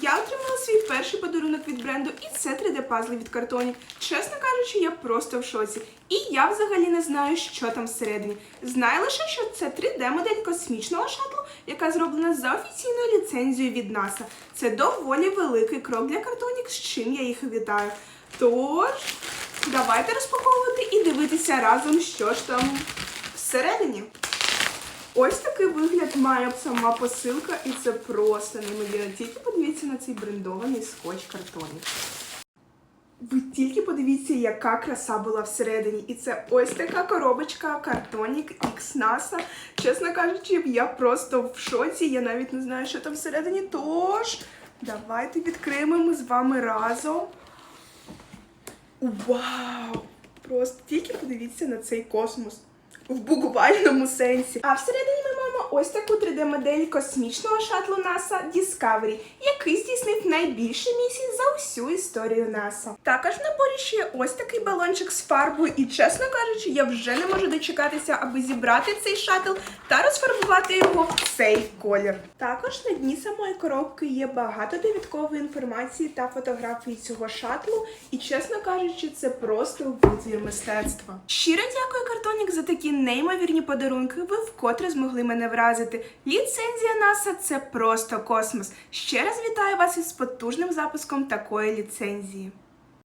Я отримала свій перший подарунок від бренду, і це 3D-пазли від картонів. Чесно кажучи, я просто в шоці. І я взагалі не знаю, що там всередині. Знаю лише, що це 3D-модель космічного шатлу, яка зроблена за офіційною ліцензією від НАСА. Це доволі великий крок для картонів, з чим я їх вітаю. Тож, давайте розпаковувати і дивитися разом, що ж там всередині. Ось такий вигляд має сама посилка, і це просто неймовірно. Тільки подивіться на цей брендований скотч картонів. Ви тільки подивіться, яка краса була всередині. І це ось така коробочка Картонік X NASA. Чесно кажучи, я просто в шоці. Я навіть не знаю, що там всередині. Тож, давайте відкриємо ми з вами разом. Вау! Просто тільки подивіться на цей космос. В буквальному сенсі. А всередині ми маємо ось таку 3D-модель космічного шатлу NASA Discovery, який здійснив найбільший місії за всю історію NASA. Також в наборі ще ось такий балончик з фарбою, і чесно кажучи, я вже не можу дочекатися, аби зібрати цей шатл та розфарбувати його в цей колір. Також на дні самої коробки є багато довідкової інформації та фотографії цього шатлу, і чесно кажучи, це просто витвір мистецтва. Щиро дякую, картонік, за такі неймовірні подарунки. Ви вкотре змогли мене вразити. Ліцензія НАСА це просто космос. Ще раз вітаю вас із потужним запуском такої ліцензії.